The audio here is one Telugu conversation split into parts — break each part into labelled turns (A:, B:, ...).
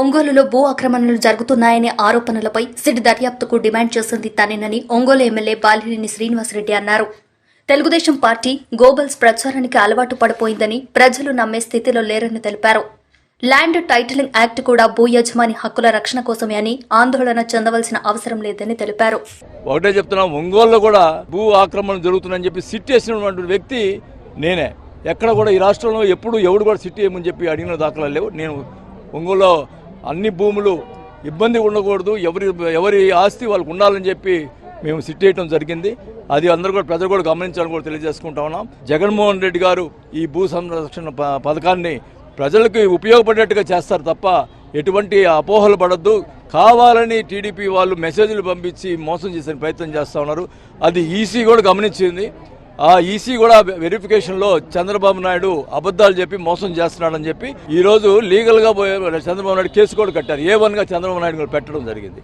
A: ఒంగోలులో భూ ఆక్రమణలు జరుగుతున్నాయనే ఆరోపణలపై సిట్ దర్యాప్తుకు డిమాండ్ చేసింది తనేనని ఒంగోలు ఎమ్మెల్యే బాలినేని శ్రీనివాసరెడ్డి అన్నారు. తెలుగుదేశం పార్టీ గోబల్స్ ప్రచారానికి అలవాటు పడిపోయిందని ప్రజలు నమ్మే స్థితిలో లేరని తెలిపారు. ల్యాండ్ టైటిలింగ్ యాక్ట్ కూడా భూ యజమాని హక్కుల రక్షణ కోసమే అని ఆందోళన చెందవలసిన అవసరం లేదని తెలిపారు.
B: ఒకటే చెప్తున్నాం ఒంగోలులో కూడా భూ ఆక్రమణ జరుగుతుందని చెప్పి సిట్ చేసినటువంటి వ్యక్తి నేనే. ఎక్కడ కూడా ఈ రాష్ట్రంలో ఎప్పుడు ఎవడు కూడా సిట్ చేయమని చెప్పి అడిగిన దాఖలా లేవు. నేను ఒంగోలులో అన్ని భూములు ఇబ్బంది ఉండకూడదు ఎవరి ఎవరి ఆస్తి వాళ్ళకు ఉండాలని చెప్పి మేము సిట్టేయటం జరిగింది. అది అందరూ కూడా ప్రజలు కూడా గమనించాలని కూడా తెలియజేసుకుంటా ఉన్నాం. జగన్మోహన్ రెడ్డి గారు ఈ భూ సంరక్షణ ప- పథకాన్ని ప్రజలకు ఉపయోగపడేట్టుగా చేస్తారు తప్ప ఎటువంటి అపోహలు పడద్దు. కావాలని టీడీపీ వాళ్ళు మెసేజ్లు పంపించి మోసం చేసే ప్రయత్నం చేస్తూ ఉన్నారు. అది ఈసీ కూడా గమనించింది. ఈసీ కూడా వెరిఫికేషన్లో చంద్రబాబు నాయుడు అబద్ధాలు చెప్పి మోసం చేస్తున్నాడని చెప్పి ఈ రోజు లీగల్గా పోయే చంద్రబాబు నాయుడు కేసు కూడా కట్టారు. ఏ వన్గా చంద్రబాబు నాయుడు కూడా పెట్టడం జరిగింది.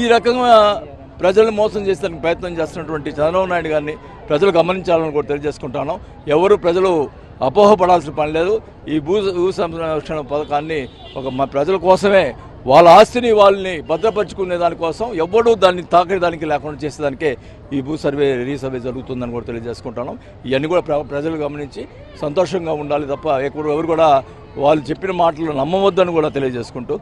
B: ఈ రకంగా ప్రజలను మోసం చేసేందుకు ప్రయత్నం చేస్తున్నటువంటి చంద్రబాబు నాయుడు గారిని ప్రజలు గమనించాలని కూడా తెలియజేసుకుంటాను. ఎవరు ప్రజలు అపోహపడాల్సిన పని లేదు. ఈ భూ భూ సంరక్షణ పథకాన్ని ఒక మా ప్రజల కోసమే వాళ్ళ ఆస్తిని వాళ్ళని భద్రపరుచుకునే దానికోసం ఎవ్వడు దాన్ని తాకేదానికి లేకుండా చేసేదానికే ఈ భూ సర్వే రీసర్వే జరుగుతుందని కూడా తెలియజేసుకుంటున్నాం. ఇవన్నీ కూడా ప్ర- ప్రజలు గమనించి సంతోషంగా ఉండాలి తప్ప ఎక్కడ ఎవరు కూడా వాళ్ళు చెప్పిన మాటలు నమ్మవద్దని కూడా తెలియజేసుకుంటూ